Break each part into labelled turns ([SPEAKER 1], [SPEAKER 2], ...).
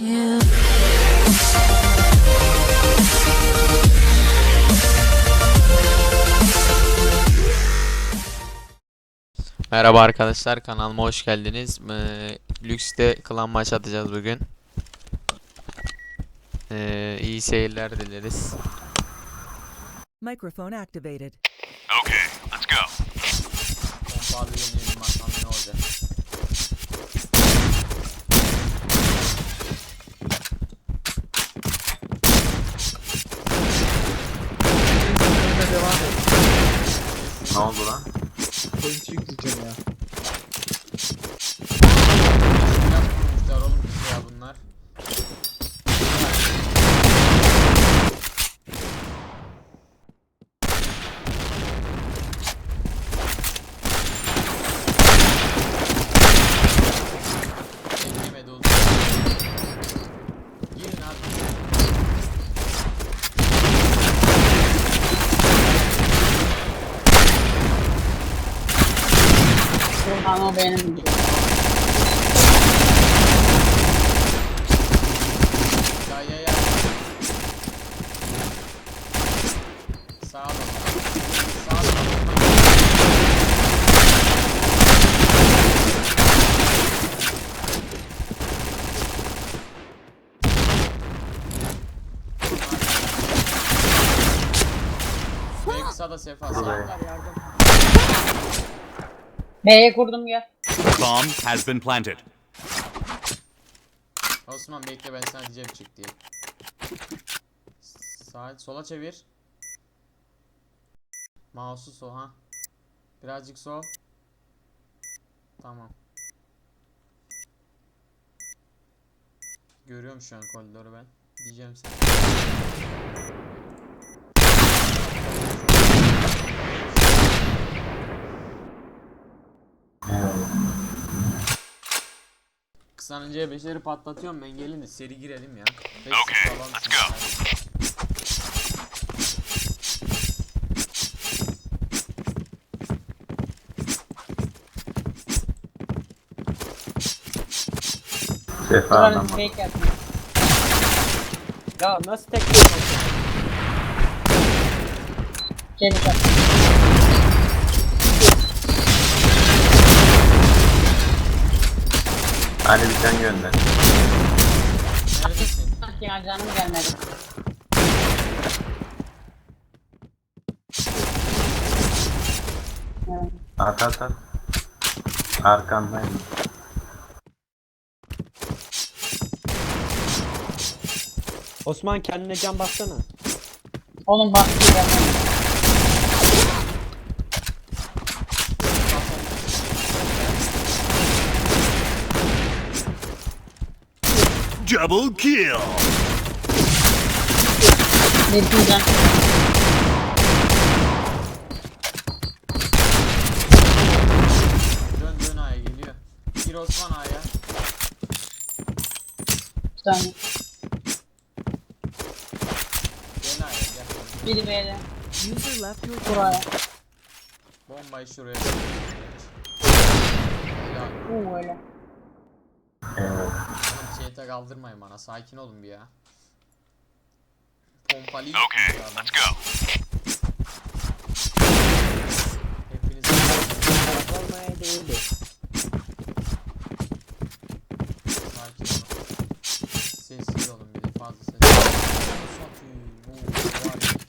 [SPEAKER 1] Merhaba arkadaşlar kanalıma hoş geldiniz. Ee, Lüks'te klan maç atacağız bugün. Ee, iyi seyirler dileriz.
[SPEAKER 2] Microphone activated.
[SPEAKER 3] Okay, let's go.
[SPEAKER 1] Pompa abi deneyelim bakalım ne olacak.
[SPEAKER 4] Ne oldu lan?
[SPEAKER 5] Oyuncu yükleyeceğim ya.
[SPEAKER 1] Biraz kurmuşlar oğlum bizi ya bunlar. Beklemedi oğlum. Girin abi.
[SPEAKER 6] Burhan o benim diyor.
[SPEAKER 1] Ya ya ya. Sağa bak. Sağa bak. Şuraya kısa da sefa. Sağ
[SPEAKER 4] Buraya.
[SPEAKER 1] var yardım.
[SPEAKER 6] B'ye kurdum gel.
[SPEAKER 3] Bomb has been planted.
[SPEAKER 1] Osman bekle ben sana diyeceğim çık diye. Sağ sola çevir. Mouse'u sol ha. Birazcık sol. Tamam. Görüyorum şu an koridoru ben. Diyeceğim sana. Kısanın C5'leri patlatıyorum ben gelin de seri girelim ya.
[SPEAKER 3] Okay, let's go.
[SPEAKER 4] Sefa adam var.
[SPEAKER 5] Ya nasıl tek
[SPEAKER 6] Çelik yaptım.
[SPEAKER 4] Hadi bir tane gönder.
[SPEAKER 1] Neredesin?
[SPEAKER 6] Ya canım gelmedi. Evet.
[SPEAKER 4] At at at. Arkandayım.
[SPEAKER 5] Osman kendine can bassana.
[SPEAKER 6] Oğlum bak bir gelmedi.
[SPEAKER 3] Double kill.
[SPEAKER 6] Bir can.
[SPEAKER 1] Dön dön A'ya geliyor. Gir Osman A'ya.
[SPEAKER 6] Bir tane.
[SPEAKER 1] Gel A'ya gel.
[SPEAKER 6] Biri B'de.
[SPEAKER 2] User left your
[SPEAKER 6] Buraya.
[SPEAKER 1] Bombayı şuraya. Ya
[SPEAKER 6] Uuu öyle.
[SPEAKER 4] Evet.
[SPEAKER 1] Şeyta kaldırmayın bana. Sakin olun bir ya. Pompalı
[SPEAKER 3] Okay, let's go.
[SPEAKER 1] Hepiniz
[SPEAKER 5] Olmaya değildi.
[SPEAKER 1] sakin olun. Sessiz olun bir de fazla ses. Satayım. Oo, var ya.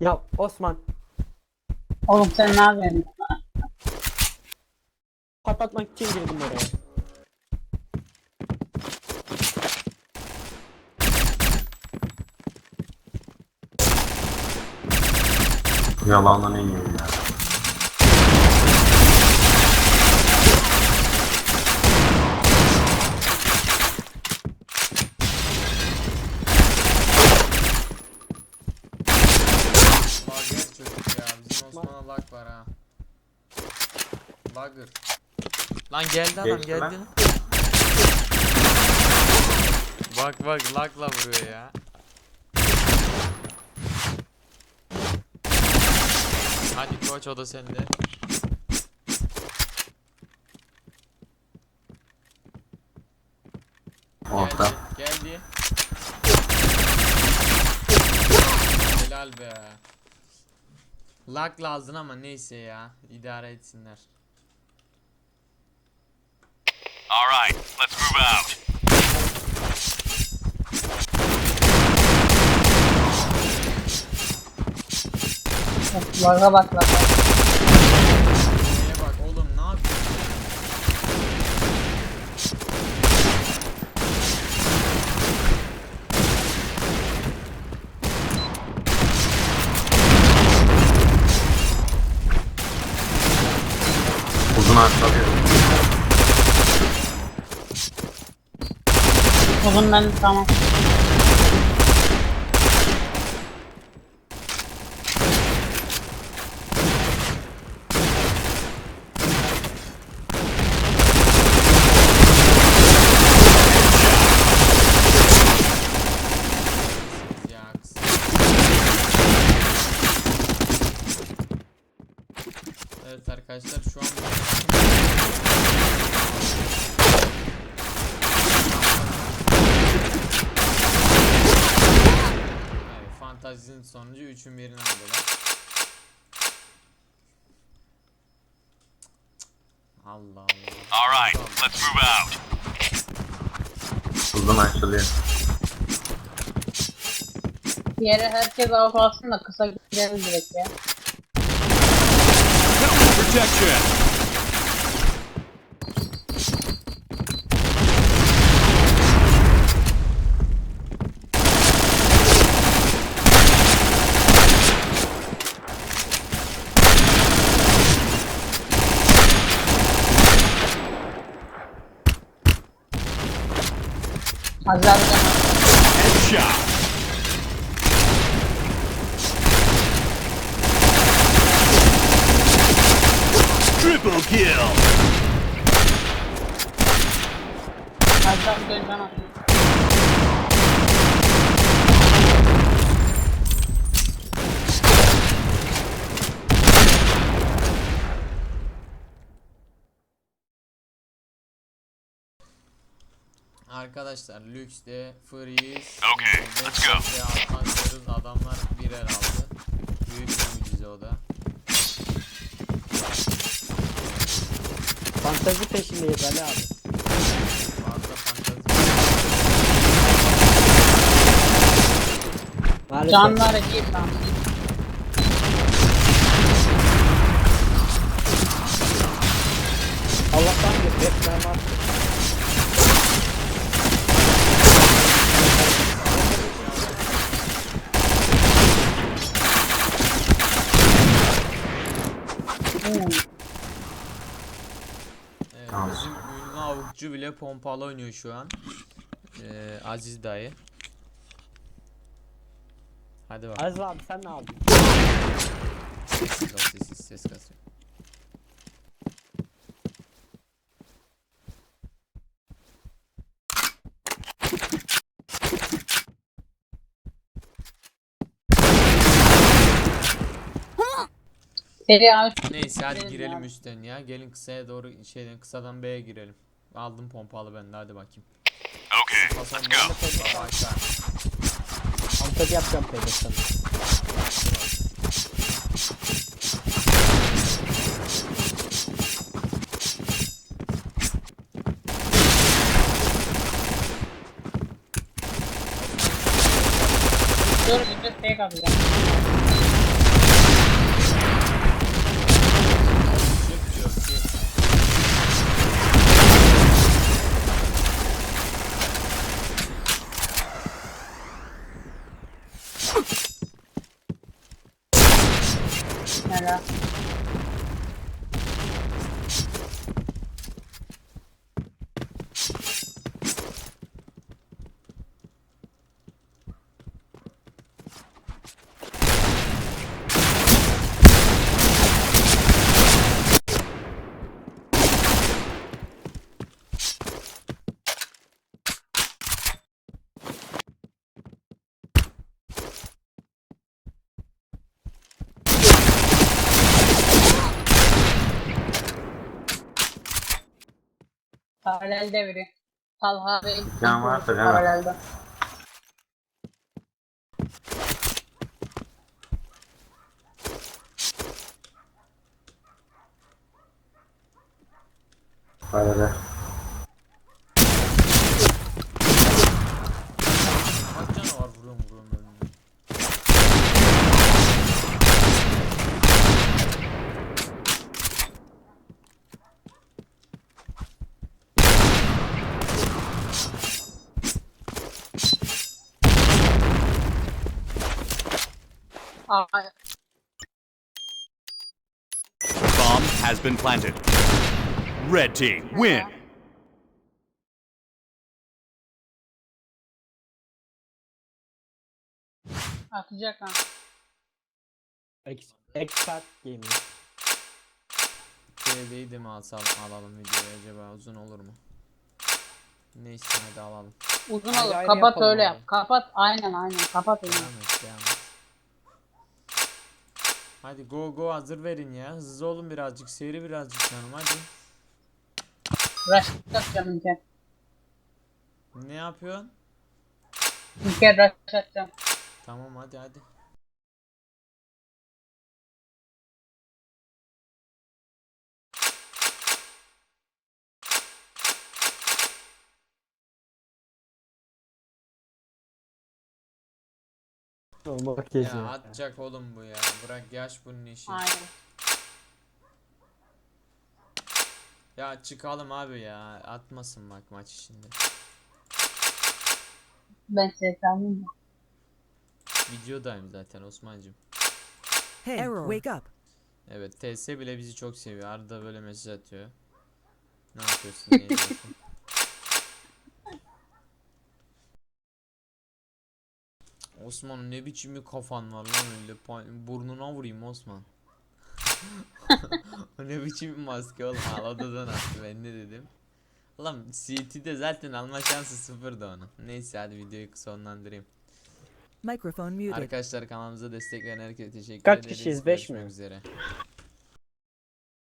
[SPEAKER 5] Ya Osman
[SPEAKER 6] Oğlum sen ne yapıyorsun?
[SPEAKER 5] patlatmak için girdim oraya.
[SPEAKER 4] Yalandan iniyor ya.
[SPEAKER 1] lag var ha. Lagger. Lan geldi adam
[SPEAKER 4] Geçti
[SPEAKER 1] geldi.
[SPEAKER 4] lan.
[SPEAKER 1] Bak bak lagla vuruyor ya. Hadi koç o da sende.
[SPEAKER 4] Orta.
[SPEAKER 1] Geldi. Geldi. Helal be. Lag lazım ama neyse ya. idare etsinler.
[SPEAKER 3] All right, let's move out.
[SPEAKER 4] Uzun
[SPEAKER 6] ben tamam.
[SPEAKER 1] Ya kız. Evet arkadaşlar şu an Evet, fantazinin sonucu 3'ün birini aldılar. Allah Allah.
[SPEAKER 3] All right,
[SPEAKER 1] Nasıl aldı?
[SPEAKER 3] let's move out.
[SPEAKER 4] Uzun açılıyor.
[SPEAKER 6] Yere herkes av alsın da kısa gidelim direkt ya.
[SPEAKER 3] Protection.
[SPEAKER 6] Azerbaycan.
[SPEAKER 3] Headshot. Triple kill.
[SPEAKER 6] Azerbaycan.
[SPEAKER 1] Arkadaşlar Lux'te Freeze
[SPEAKER 3] Okay, let's go.
[SPEAKER 1] Atlantiyoruz adamlar birer aldı. Büyük bir mucize o da.
[SPEAKER 5] Fantezi peşindeyiz Ali abi.
[SPEAKER 1] Fazla fantezi.
[SPEAKER 6] Canları değil lan.
[SPEAKER 5] Allah'tan bir hep mermi attı.
[SPEAKER 6] Hmm.
[SPEAKER 1] Evet,
[SPEAKER 4] Tamam.
[SPEAKER 1] bizim avukçu bile pompalı oynuyor şu an. Ee, Aziz dayı. Hadi bak.
[SPEAKER 5] Aziz abi sen ne aldın?
[SPEAKER 1] Sessiz ol sessiz ses kasıyor. Neyse hadi
[SPEAKER 6] Girelim
[SPEAKER 1] üstten ya. Gelin kısaya doğru şeyden kısadan B'ye girelim. Aldım pompalı ben de hadi bakayım.
[SPEAKER 3] Okay, let's go.
[SPEAKER 5] Fantezi yapacağım peki sana.
[SPEAKER 6] Dur bir de fake atacağım. Helal. Paralelde biri. Talha ve
[SPEAKER 4] Can vardır, evet.
[SPEAKER 6] Paralelde.
[SPEAKER 4] Böyle.
[SPEAKER 6] Aa,
[SPEAKER 3] Bomb has been planted. Red team win.
[SPEAKER 6] atacak ha.
[SPEAKER 5] Ex- Expert Gaming.
[SPEAKER 1] TV'yi de mi alsam alalım videoya acaba uzun olur mu? Neyse hadi alalım.
[SPEAKER 6] Uzun
[SPEAKER 5] Ayrı
[SPEAKER 6] olur.
[SPEAKER 5] ayrı
[SPEAKER 6] Kapat
[SPEAKER 5] yapalım
[SPEAKER 6] öyle
[SPEAKER 5] abi.
[SPEAKER 6] yap. Kapat. Aynen aynen. Kapat öyle.
[SPEAKER 1] Devam et devam et. Hadi go go hazır verin ya. Hızlı olun birazcık seri birazcık canım hadi.
[SPEAKER 6] Rush atacağım İlker.
[SPEAKER 1] Ne yapıyorsun?
[SPEAKER 6] İlker rush atacağım.
[SPEAKER 1] Tamam hadi hadi.
[SPEAKER 5] Olmak
[SPEAKER 1] Ya atacak oğlum bu ya. Bırak yaş bunun işi.
[SPEAKER 6] Aynen.
[SPEAKER 1] Ya çıkalım abi ya. Atmasın bak maç içinde.
[SPEAKER 6] Ben seslendim.
[SPEAKER 1] Videodayım zaten Osman'cım.
[SPEAKER 2] Hey, wake up.
[SPEAKER 1] Evet TS bile bizi çok seviyor. Arada böyle mesaj atıyor. Ne yapıyorsun? Ne ediyorsun? Osman ne biçim bir kafan var lan öyle burnuna vurayım Osman. O ne biçim bir maske oğlum al odadan attı ben ne dedim. Ulan CT'de zaten alma şansı sıfırdı onun. Neyse hadi videoyu sonlandırayım.
[SPEAKER 2] Microphone muted.
[SPEAKER 1] Arkadaşlar kanalımıza destek veren herkese teşekkür
[SPEAKER 5] Kaç
[SPEAKER 1] ederiz.
[SPEAKER 5] kişiyiz? Beş
[SPEAKER 1] Görüşmek
[SPEAKER 5] mi?
[SPEAKER 1] üzere.